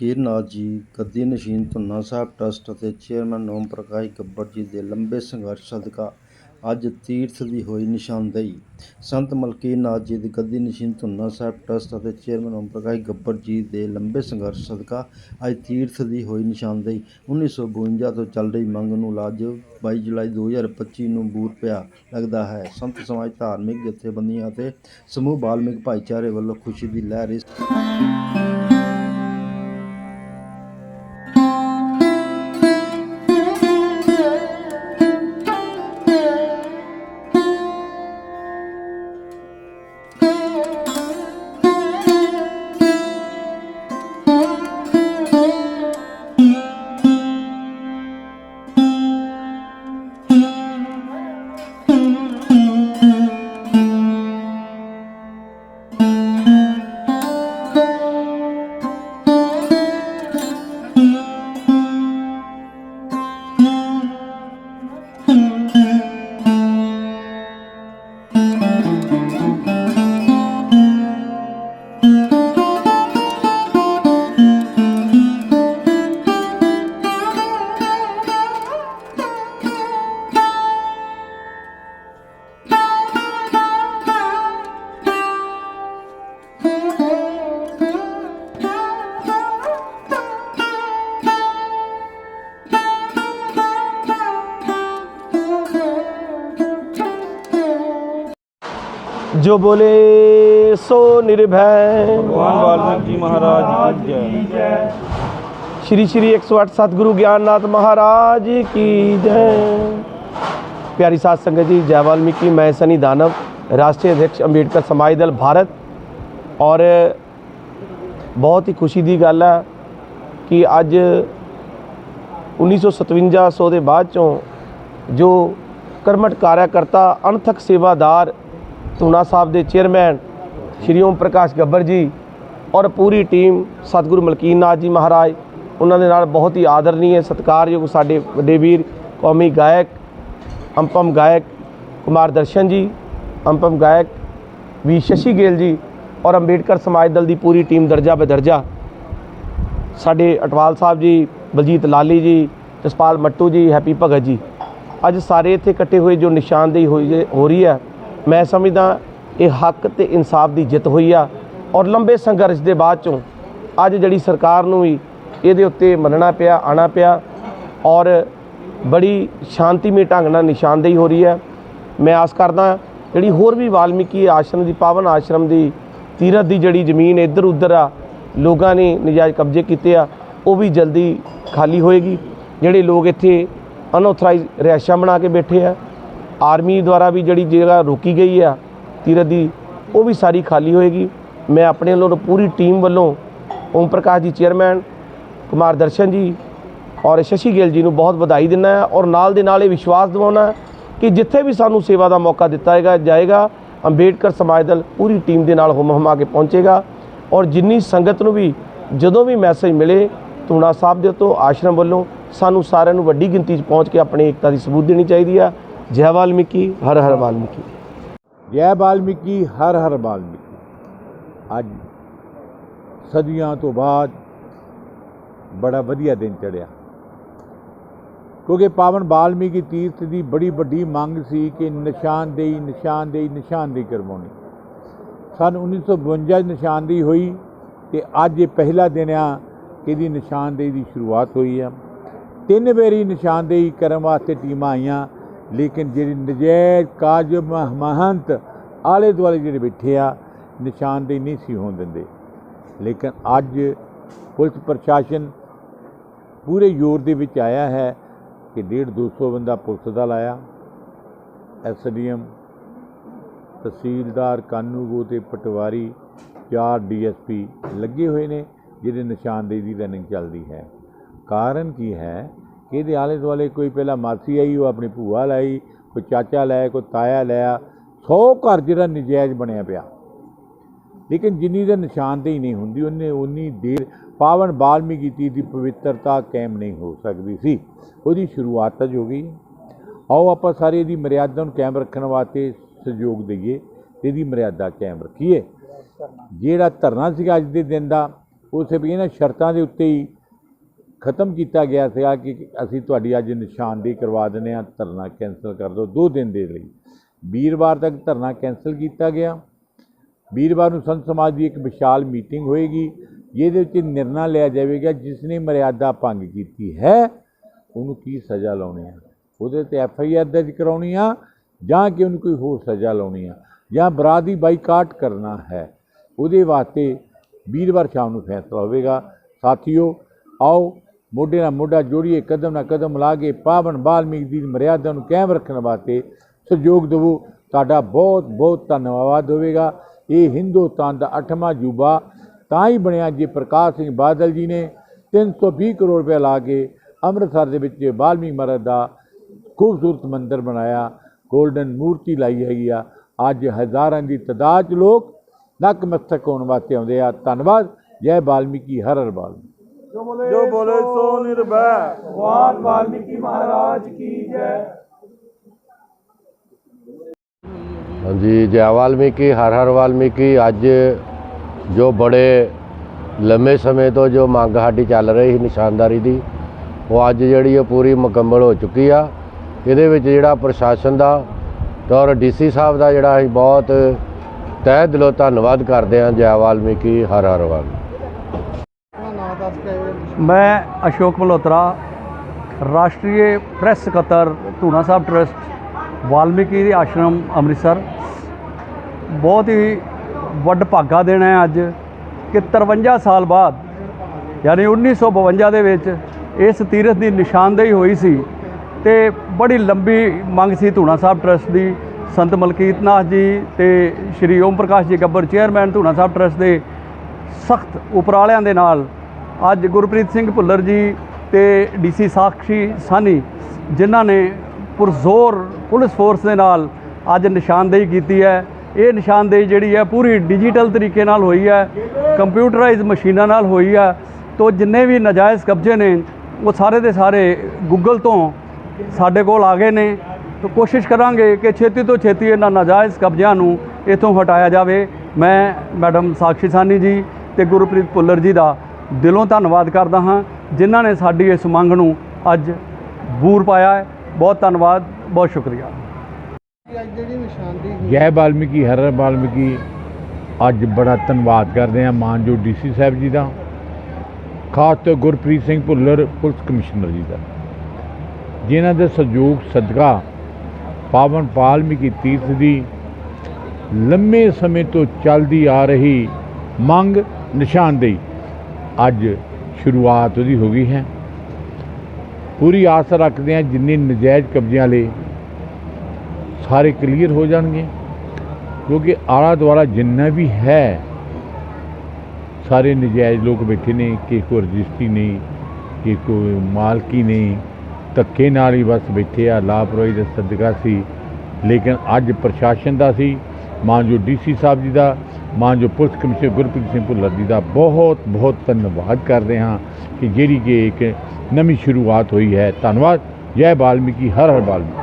ਮਲਕੀਰਨਾਥ ਜੀ ਗੱਦੀ ਨਸ਼ੀਨ ਧੁੰਨਾ ਸਾਹਿਬ ਟਰੱਸਟ ਅਤੇ ਚੇਅਰਮੈਨ ਓਮ ਪ੍ਰਕਾਸ਼ ਗੱਬਰ ਜੀ ਦੇ ਲੰਬੇ ਸੰਘਰਸ਼ ਸਦਕਾ ਅੱਜ ਤੀਰਥ ਦੀ ਹੋਈ ਨਿਸ਼ਾਨਦੇਹੀ। ਸੰਤ ਮਲਕੀਰਨਾਥ ਜੀ ਦੀ ਗੱਦੀ ਨਸ਼ੀਨ ਧੁੰਨਾ ਸਾਹਿਬ ਟਰੱਸਟ ਅਤੇ ਚੇਅਰਮੈਨ ਓਮ ਪ੍ਰਕਾਸ਼ ਗੱਬਰ ਜੀ ਦੇ ਲੰਬੇ ਸੰਘਰਸ਼ ਸਦਕਾ ਅੱਜ ਤੀਰਥ ਦੀ ਹੋਈ ਨਿਸ਼ਾਨਦੇਹੀ। 1952 ਤੋਂ ਚੱਲ ਰਹੀ ਮੰਗ ਨੂੰ ਲਾਜ 22 ਜੁਲਾਈ 2025 ਨੂੰ ਬੂਰ ਪਿਆ ਲੱਗਦਾ ਹੈ। ਸੰਤ ਸਮਾਜ, ਧਾਰਮਿਕ ਜਥੇਬੰਦੀਆਂ ਅਤੇ ਸਮੂਹ ਬਾਲਮਿਕ ਭਾਈਚਾਰੇ ਵੱਲੋਂ ਖੁਸ਼ੀ ਦੀ ਲਹਿਰ ਇਸ जो बोले सो निर्भय भगवान वाल्मीकि महाराज की जय श्री श्री 108 सतगुरु ज्ञाननाथ महाराज की जय प्यारी साध संगत जी जय वाल्मीकि मैं सनी दानव राष्ट्रीय अध्यक्ष अंबेडकर समाज दल भारत ਔਰ ਬਹੁਤ ਹੀ ਖੁਸ਼ੀ ਦੀ ਗੱਲ ਹੈ ਕਿ ਅੱਜ 1957 ਦੇ ਬਾਅਦ ਚੋਂ ਜੋ ਕਰਮਟ ਕਾਰਿਆਕਰਤਾ ਅਣਥਕ ਸੇਵਾਦਾਰ ਧੂਣਾ ਸਾਹਿਬ ਦੇ ਚੇਅਰਮੈਨ ਸ਼੍ਰੀ ਓਮ ਪ੍ਰਕਾਸ਼ ਗੱਬਰ ਜੀ ਔਰ ਪੂਰੀ ਟੀਮ ਸਤਿਗੁਰੂ ਮਲਕੀਨਾਥ ਜੀ ਮਹਾਰਾਜ, ਉਹਨਾਂ ਦੇ ਨਾਲ ਬਹੁਤ ਹੀ ਆਦਰਨੀय ਸਤਿਕਾਰਯੋਗ ਸਾਡੇ ਵੱਡੇ ਵੀਰ ਕੌਮੀ ਗਾਇਕ, ਅੰਪਮ ਗਾਇਕ ਕੁਮਾਰ ਦਰਸ਼ਨ ਜੀ, ਅੰਪਮ ਗਾਇਕ ਵੀ ਸ਼ਸ਼ੀ ਗੇਲ ਜੀ ਔਰ ਅੰਬੇਡਕਰ ਸਮਾਜ ਦਲ ਦੀ ਪੂਰੀ ਟੀਮ ਦਰਜਾ ਬਦਰਜਾ। ਸਾਡੇ ਅਟਵਾਲ ਸਾਹਿਬ ਜੀ, ਬਲਜੀਤ ਲਾਲੀ ਜੀ, ਜਸਪਾਲ ਮੱਟੂ ਜੀ, ਹੈਪੀ ਭਗਤ ਜੀ। ਅੱਜ ਸਾਰੇ ਇੱਥੇ ਇਕੱਠੇ ਹੋਏ ਜੋ ਨਿਸ਼ਾਨਦੇਹੀ ਹੋਈ ਹੋ ਰਹੀ ਹੈ ਮੈਂ ਸਮਝਦਾ ਇਹ ਹੱਕ ਤੇ ਇਨਸਾਫ ਦੀ ਜਿੱਤ ਹੋਈ ਆ ਔਰ ਲੰਬੇ ਸੰਘਰਸ਼ ਦੇ ਬਾਅਦ ਚੋਂ ਅੱਜ ਜਿਹੜੀ ਸਰਕਾਰ ਨੂੰ ਵੀ ਇਹਦੇ ਉੱਤੇ ਮੰਨਣਾ ਪਿਆ ਆਣਾ ਪਿਆ ਔਰ ਬੜੀ ਸ਼ਾਂਤੀਮਈ ਢੰਗ ਨਾਲ ਨਿਸ਼ਾਨਦੇਹੀ ਹੋ ਰਹੀ ਹੈ। ਮੈਂ ਆਸ ਕਰਦਾ ਜਿਹੜੀ ਹੋਰ ਵੀ ਵਾਲਮੀਕੀ ਆਸ਼ਰਮ ਦੀ, ਪਾਵਨ ਆਸ਼ਰਮ ਦੀ, ਤੀਰਥ ਦੀ ਜਿਹੜੀ ਜ਼ਮੀਨ ਇੱਧਰ ਉੱਧਰ ਆ, ਲੋਕਾਂ ਨੇ ਨਜਾਇਜ਼ ਕਬਜ਼ੇ ਕੀਤੇ ਆ, ਉਹ ਵੀ ਜਲਦੀ ਖਾਲੀ ਹੋਏਗੀ। ਜਿਹੜੇ ਲੋਕ ਇੱਥੇ ਅਨਆਥੋਰਾਈਜ਼ ਰਿਹਾਇਸ਼ਾਂ ਬਣਾ ਕੇ ਬੈਠੇ ਆ ਆਰਮੀ ਦੁਆਰਾ ਵੀ ਜਿਹੜੀ ਜਗ੍ਹਾ ਰੋਕੀ ਗਈ ਆ ਤੀਰਥ ਦੀ, ਉਹ ਵੀ ਸਾਰੀ ਖਾਲੀ ਹੋਏਗੀ। ਮੈਂ ਆਪਣੇ ਵੱਲੋਂ ਪੂਰੀ ਟੀਮ ਵੱਲੋਂ ਓਮ ਪ੍ਰਕਾਸ਼ ਜੀ ਚੇਅਰਮੈਨ, ਕੁਮਾਰ ਦਰਸ਼ਨ ਜੀ ਔਰ ਸ਼ਸ਼ੀ ਗਿੱਲ ਜੀ ਨੂੰ ਬਹੁਤ ਵਧਾਈ ਦਿੰਦਾ ਹੈ ਔਰ ਨਾਲ ਦੇ ਨਾਲ ਇਹ ਵਿਸ਼ਵਾਸ ਦਿਵਾਉਣਾ ਕਿ ਜਿੱਥੇ ਵੀ ਸਾਨੂੰ ਸੇਵਾ ਦਾ ਮੌਕਾ ਦਿੱਤਾ ਹੈਗਾ ਜਾਏਗਾ, ਅੰਬੇਡਕਰ ਸਮਾਜ ਦਲ ਪੂਰੀ ਟੀਮ ਦੇ ਨਾਲ ਹੁਮ ਹੁਮਾ ਕੇ ਪਹੁੰਚੇਗਾ ਔਰ ਜਿੰਨੀ ਸੰਗਤ ਨੂੰ ਵੀ ਜਦੋਂ ਵੀ ਮੈਸੇਜ ਮਿਲੇ ਧੂਣਾ ਸਾਹਿਬ ਦੇ ਤੋਂ ਆਸ਼ਰਮ ਵੱਲੋਂ ਸਾਨੂੰ ਸਾਰਿਆਂ ਨੂੰ ਵੱਡੀ ਗਿਣਤੀ 'ਚ ਪਹੁੰਚ ਕੇ ਆਪਣੀ ਏਕਤਾ ਦੀ ਸਬੂਤ ਦੇਣੀ ਚਾਹੀਦੀ ਆ। ਜੈ ਵਾਲਮੀਕੀ ਹਰ ਹਰ ਵਾਲਮੀਕੀ ਜੈ ਵਾਲਮੀਕੀ ਹਰ ਹਰ ਵਾਲਮੀਕੀ ਅੱਜ ਸਦੀਆਂ ਤੋਂ ਬਾਅਦ ਬੜਾ ਵਧੀਆ ਦਿਨ ਚੜਿਆ ਕਿਉਂਕਿ ਪਾਵਨ ਵਾਲਮੀਕੀ ਤੀਰਥ ਦੀ ਬੜੀ ਵੱਡੀ ਮੰਗ ਸੀ ਕਿ ਨਿਸ਼ਾਨਦੇਹੀ ਨਿਸ਼ਾਨਦੇਹੀ ਨਿਸ਼ਾਨਦੇਹੀ ਕਰਵਾਉਣੀ ਸਨ 1952 ਨਿਸ਼ਾਨਦੇਹੀ ਹੋਈ ਤੇ ਅੱਜ ਇਹ ਪਹਿਲਾ ਦਿਨ ਆ ਕਿ ਇਹਦੀ ਨਿਸ਼ਾਨਦੇਹੀ ਦੀ ਸ਼ੁਰੂਆਤ ਹੋਈ ਆ ਤਿੰਨ ਵਾਰੀ ਨਿਸ਼ਾਨਦੇਹੀ ਕਰਨ ਵਾਸਤੇ ਟੀਮਾਂ ਆਈਆਂ ਲੇਕਿਨ ਜਿਹੜੀ ਨਜਾਇਜ਼ ਕਾਜ ਮਹ- ਮਹੰਤ ਆਲੇ ਦੁਆਲੇ ਜਿਹੜੇ ਬੈਠੇ ਆ, ਨਿਸ਼ਾਨਦੇਹੀ ਨਹੀਂ ਸੀ ਹੋਣ ਦਿੰਦੇ। ਲੇਕਿਨ ਅੱਜ ਪੁਲਿਸ ਪ੍ਰਸ਼ਾਸਨ ਪੂਰੇ ਜ਼ੋਰ ਦੇ ਵਿੱਚ ਆਇਆ ਹੈ ਕਿ 1.5 200 ਬੰਦਾ ਪੁਲਿਸ ਦਾ ਲਾਇਆ। ਐਸਡੀਐਮ ਤਹਿਸੀਲਦਾਰ ਕਾਨੂੰਗੋ ਤੇ ਪਟਵਾਰੀ ਚਾਰ ਡੀਐਸਪੀ ਲੱਗੇ ਹੋਏ ਨੇ ਜਿਹਦੇ ਨਿਸ਼ਾਨਦੇਹੀ ਦੀ ਰਨਿੰਗ ਚੱਲਦੀ ਹੈ। ਕਾਰਨ ਕੀ ਹੈ ਇਹਦੇ ਆਲੇ ਦੁਆਲੇ ਕੋਈ ਪਹਿਲਾਂ ਮਾਸੀ ਆਈ, ਉਹ ਆਪਣੀ ਭੂਆ ਲਾਈ, ਕੋਈ ਚਾਚਾ ਲਾਇਆ, ਕੋਈ ਤਾਇਆ ਲਾਇਆ 100 ਘਰ ਜਿਹੜਾ ਨਜਾਇਜ਼ ਬਣਿਆ ਪਿਆ। ਲੇਕਿਨ ਜਿੰਨੀ ਦੇ ਨਿਸ਼ਾਨਦੇਹੀ ਨਹੀਂ ਹੁੰਦੀ, ਉਹਨੇ ਉਨੀ ਦੇਰ ਪਾਵਨ ਬਾਲਮੀਕੀ ਤੀਰਥ ਦੀ ਪਵਿੱਤਰਤਾ ਕਾਇਮ ਨਹੀਂ ਹੋ ਸਕਦੀ ਸੀ। ਉਹਦੀ ਸ਼ੁਰੂਆਤ ਅੱਜ ਹੋ ਗਈ। ਆਓ ਆਪਾਂ ਸਾਰੇ ਇਹਦੀ ਮਰਿਆਦਾ ਨੂੰ ਕਾਇਮ ਰੱਖਣ ਵਾਸਤੇ ਸਹਿਯੋਗ ਦਈਏ ਤੇ ਇਹਦੀ ਮਰਿਆਦਾ ਕਾਇਮ ਰੱਖੀਏ। ਜਿਹੜਾ ਧਰਨਾ ਸੀਗਾ ਅੱਜ ਦੇ ਦਿਨ ਦਾ ਉਹ ਸਿਰਫ ਇਹਨਾਂ ਸ਼ਰਤਾਂ ਦੇ ਉੱਤੇ ਹੀ ਖਤਮ ਕੀਤਾ ਗਿਆ ਸੀਗਾ ਕਿ ਅਸੀਂ ਤੁਹਾਡੀ ਅੱਜ ਨਿਸ਼ਾਨਦੇਹੀ ਕਰਵਾ ਦਿੰਦੇ ਹਾਂ, ਧਰਨਾ ਕੈਂਸਲ ਕਰ ਦਿਓ ਦੋ ਦਿਨ ਦੇ ਲਈ। ਵੀਰਵਾਰ ਤੱਕ ਧਰਨਾ ਕੈਂਸਲ ਕੀਤਾ ਗਿਆ। ਵੀਰਵਾਰ ਨੂੰ ਸੰਤ ਸਮਾਜ ਦੀ ਇੱਕ ਵਿਸ਼ਾਲ ਮੀਟਿੰਗ ਹੋਏਗੀ, ਜਿਹਦੇ ਵਿੱਚ ਨਿਰਣਾ ਲਿਆ ਜਾਵੇਗਾ, ਜਿਸ ਨੇ ਮਰਿਆਦਾ ਭੰਗ ਕੀਤੀ ਹੈ, ਉਹਨੂੰ ਕੀ ਸਜ਼ਾ ਲਾਉਣੀ ਆ ਉਹਦੇ ਤੇ ਐਫ ਆਈ ਆਰ ਦਰਜ ਕਰਾਉਣੀ ਆ, ਜਾਂ ਕਿ ਉਹਨੂੰ ਕੋਈ ਹੋਰ ਸਜ਼ਾ ਲਾਉਣੀ ਆ? ਜਾਂ ਬਰਾਦੀ ਬਾਈਕਾਟ ਕਰਨਾ ਹੈ? ਉਹਦੇ ਵਾਸਤੇ ਵੀਰਵਾਰ ਸ਼ਾਮ ਨੂੰ ਫੈਸਲਾ ਹੋਵੇਗਾ। ਸਾਥੀਓ, ਆਓ ਮੋਢੇ ਨਾਲ ਮੋਢਾ ਜੋੜੀਏ, ਕਦਮ ਨਾਲ ਕਦਮ ਲਾ ਕੇ ਪਾਵਨ ਬਾਲਮੀਕ ਦੀ ਮਰਿਆਦਾ ਨੂੰ ਕਾਇਮ ਰੱਖਣ ਵਾਸਤੇ ਸਹਿਯੋਗ ਦੇਵੋ। ਤੁਹਾਡਾ ਬਹੁਤ ਬਹੁਤ ਧੰਨਵਾਦ ਹੋਵੇਗਾ। ਇਹ ਹਿੰਦੁਸਤਾਨ ਦਾ ਅੱਠਵਾਂ ਜੂਬਾ ਤਾਂ ਹੀ ਬਣਿਆ ਜੇ ਪ੍ਰਕਾਸ਼ ਸਿੰਘ ਬਾਦਲ ਜੀ ਨੇ। 320 ਕਰੋੜ ਰੁਪਏ ਲਾ ਕੇ ਅੰਮ੍ਰਿਤਸਰ ਦੇ ਵਿੱਚ ਬਾਲਮੀਕ ਮਹਾਰਾਜ ਦਾ ਖੂਬਸੂਰਤ ਮੰਦਿਰ ਬਣਾਇਆ। ਗੋਲਡਨ ਮੂਰਤੀ ਲਾਈ ਹੈਗੀ ਆ। ਅੱਜ ਹਜ਼ਾਰਾਂ ਦੀ ਤਾਦਾਦ 'ਚ ਲੋਕ ਨਕਮਸਤਕ ਹੋਣ ਵਾਸਤੇ ਆਉਂਦੇ ਆ। ਧੰਨਵਾਦ। ਜੈ ਬਾਲਮੀਕੀ ਹਰ ਹਰ ਬਾਲਮੀਕੀ ਜੋ ਬੋਲੇ ਸੋ ਨਿਰਭੈ। ਭਗਵਾਨ ਵਾਲਮੀਕੀ ਮਹਾਰਾਜ ਕੀ ਜੈ। ਹਾਂਜੀ ਜੈ ਵਾਲਮੀਕੀ ਹਰ ਹਰ ਵਾਲਮੀਕੀ। ਅੱਜ ਜੋ ਬੜੇ ਲੰਮੇ ਸਮੇਂ ਤੋਂ ਜੋ ਮੰਗ ਸਾਡੀ ਚੱਲ ਰਹੀ ਸੀ ਨਿਸ਼ਾਨਦਾਰੀ ਦੀ ਉਹ ਅੱਜ ਜਿਹੜੀ ਉਹ ਪੂਰੀ ਮੁਕੰਮਲ ਹੋ ਚੁੱਕੀ ਆ। ਇਹਦੇ ਵਿੱਚ ਜਿਹੜਾ ਪ੍ਰਸ਼ਾਸਨ ਦਾ ਔਰ ਡੀਸੀ ਸਾਹਿਬ ਦਾ ਜਿਹੜਾ ਅਸੀਂ ਬਹੁਤ ਤਹਿ ਦਿਲੋਂ ਧੰਨਵਾਦ ਕਰਦੇ ਹਾਂ ਜੈ ਵਾਲਮੀਕੀ ਹਰ ਹਰ ਵਾਲਮੀਕੀ। ਮੈਂ ਅਸ਼ੋਕ ਮਲਹੋਤਰਾ, ਰਾਸ਼ਟਰੀ ਪ੍ਰੈਸ ਸਕੱਤਰ, ਧੂਣਾ ਸਾਹਿਬ ਟਰਸਟ, ਵਾਲਮੀਕੀ ਦੇ ਆਸ਼ਰਮ, ਅੰਮ੍ਰਿਤਸਰ। ਬਹੁਤ ਹੀ ਵੱਡ ਭਾਗਾ ਦੇਣਾ ਹੈ ਅੱਜ ਕਿ 53 ਸਾਲ ਬਾਅਦ, ਯਾਨੀ 1952 ਦੇ ਵਿੱਚ ਇਸ ਤੀਰਥ ਦੀ ਨਿਸ਼ਾਨਦੇਹੀ ਹੋਈ ਸੀ ਤੇ ਬੜੀ ਲੰਬੀ ਮੰਗ ਸੀ ਧੂਣਾ ਸਾਹਿਬ ਟਰਸਟ ਦੀ। ਸੰਤ ਮਲਕੀਤ ਨਾਥ ਜੀ ਤੇ ਸ਼੍ਰੀ ਓਮ ਪ੍ਰਕਾਸ਼ ਜੀ ਗੱਬਰ, ਚੇਅਰਮੈਨ ਧੂਣਾ ਸਾਹਿਬ ਟਰਸਟ ਦੇ ਸਖਤ ਉਪਰਾਲਿਆਂ ਦੇ ਨਾਲ ਅੱਜ ਗੁਰਪ੍ਰੀਤ ਸਿੰਘ ਭੁੱਲਰ ਜੀ ਤੇ ਡੀਸੀ ਸਾਖੀ ਸਾਨੀ, ਜਿਨ੍ਹਾਂ ਨੇ ਪੁਰਜ਼ੋਰ ਪੁਲਿਸ ਫੋਰਸ ਦੇ ਨਾਲ ਅੱਜ ਨਿਸ਼ਾਨਦੇਹੀ ਕੀਤੀ ਹੈ। ਇਹ ਨਿਸ਼ਾਨਦੇਹੀ ਜਿਹੜੀ ਹੈ, ਪੂਰੀ ਡਿਜੀਟਲ ਤਰੀਕੇ ਨਾਲ ਹੋਈ ਹੈ ਕੰਪਿਊਟਰਾਈਜ਼ ਮਸ਼ੀਨਾਂ ਨਾਲ ਹੋਈ ਹੈ। ਤੋਂ ਜਿੰਨੇ ਵੀ ਨਜਾਇਜ਼ ਕਬਜ਼ੇ ਨੇ, ਉਹ ਸਾਰੇ ਦੇ ਸਾਰੇ ਗੂਗਲ ਤੋਂ ਸਾਡੇ ਕੋਲ ਆ ਗਏ ਨੇ। ਤਾਂ ਕੋਸ਼ਿਸ਼ ਕਰਾਂਗੇ ਕਿ ਛੇਤੀ ਤੋਂ ਛੇਤੀ ਇਹਨਾਂ ਨਾਜਾਇਜ਼ ਕਬਜ਼ਿਆਂ ਨੂੰ ਇਥੋਂ ਹਟਾਇਆ ਜਾਵੇ। ਮੈਂ ਮੈਡਮ ਸਾਖੀ ਸਾਨੀ ਜੀ ਤੇ ਗੁਰਪ੍ਰੀਤ ਭੁੱਲਰ ਜੀ ਦਾ ਦਿਲੋਂ ਧੰਨਵਾਦ ਕਰਦਾ ਹਾਂ ਜਿਨ੍ਹਾਂ ਨੇ ਸਾਡੀ ਇਸ ਮੰਗ ਨੂੰ ਅੱਜ ਬੂਰ ਪਾਇਆ ਹੈ। ਬਹੁਤ ਧੰਨਵਾਦ, ਬਹੁਤ ਸ਼ੁਕਰੀਆ। ਜੈ ਬਾਲਮੀਕੀ, ਹਰ ਹਰ ਬਾਲਮੀਕੀ। ਅੱਜ ਬੜਾ ਧੰਨਵਾਦ ਕਰਦੇ ਹਾਂ ਮਾਨਯੋਗ ਡੀਸੀ ਸਾਹਿਬ ਜੀ ਦਾ, ਖਾਸ ਤੌਰ ਗੁਰਪ੍ਰੀਤ ਸਿੰਘ ਭੁੱਲਰ, ਪੁਲਿਸ ਕਮਿਸ਼ਨਰ ਜੀ ਦਾ। ਜਿਨ੍ਹਾਂ ਦੇ ਸਹਿਯੋਗ, ਸਦਕਾ ਪਾਵਨ ਬਾਲਮੀਕੀ ਤੀਰਥ ਦੀ ਲੰਮੇ ਸਮੇਂ ਤੋਂ ਚੱਲਦੀ ਆ ਰਹੀ ਮੰਗ, ਨਿਸ਼ਾਨਦੇਹੀ। ਅੱਜ ਸ਼ੁਰੂਆਤ ਉਹਦੀ ਹੋ ਗਈ ਹੈ। ਪੂਰੀ ਆਸ ਰੱਖਦੇ ਹਾਂ ਜਿੰਨੇ ਨਜਾਇਜ਼ ਕਬਜ਼ਿਆਂ ਲਈ ਸਾਰੇ ਕਲੀਅਰ ਹੋ ਜਾਣਗੇ, ਕਿਉਂਕਿ ਆਲਾ ਦੁਆਲਾ ਜਿੰਨਾ ਵੀ ਹੈ, ਸਾਰੇ ਨਜਾਇਜ਼ ਲੋਕ ਬੈਠੇ ਨੇ ਕਿ ਕੋਈ ਰਜਿਸਟਰੀ ਨਹੀਂ ਕਿ ਕੋਈ ਮਾਲਕੀ ਨਹੀਂ, ਧੱਕੇ ਨਾਲ ਹੀ ਬਸ ਬੈਠੇ ਆ, ਲਾਪਰਵਾਹੀ ਦਾ ਸਦਕਾ ਸੀ। ਲੇਕਿਨ ਅੱਜ ਪ੍ਰਸ਼ਾਸਨ ਦਾ ਸੀ ਮਾਨਯੋਗ ਡੀਸੀ ਸਾਹਿਬ ਜੀ ਦਾ, ਮਾਨਯੋਗ ਪੁਲਿਸ ਕਮਿਸ਼ਨਰ ਗੁਰਪ੍ਰੀਤ ਸਿੰਘ ਭੁੱਲਰ ਜੀ ਦਾ ਬਹੁਤ ਬਹੁਤ ਧੰਨਵਾਦ ਕਰਦੇ ਹਾਂ ਕਿ ਜਿਹੜੀ ਕਿ ਇੱਕ ਨਵੀਂ ਸ਼ੁਰੂਆਤ ਹੋਈ ਹੈ। ਧੰਨਵਾਦ। ਜੈ ਬਾਲਮੀਕੀ। ਹਰ ਹਰ ਬਾਲਮੀਕੀ।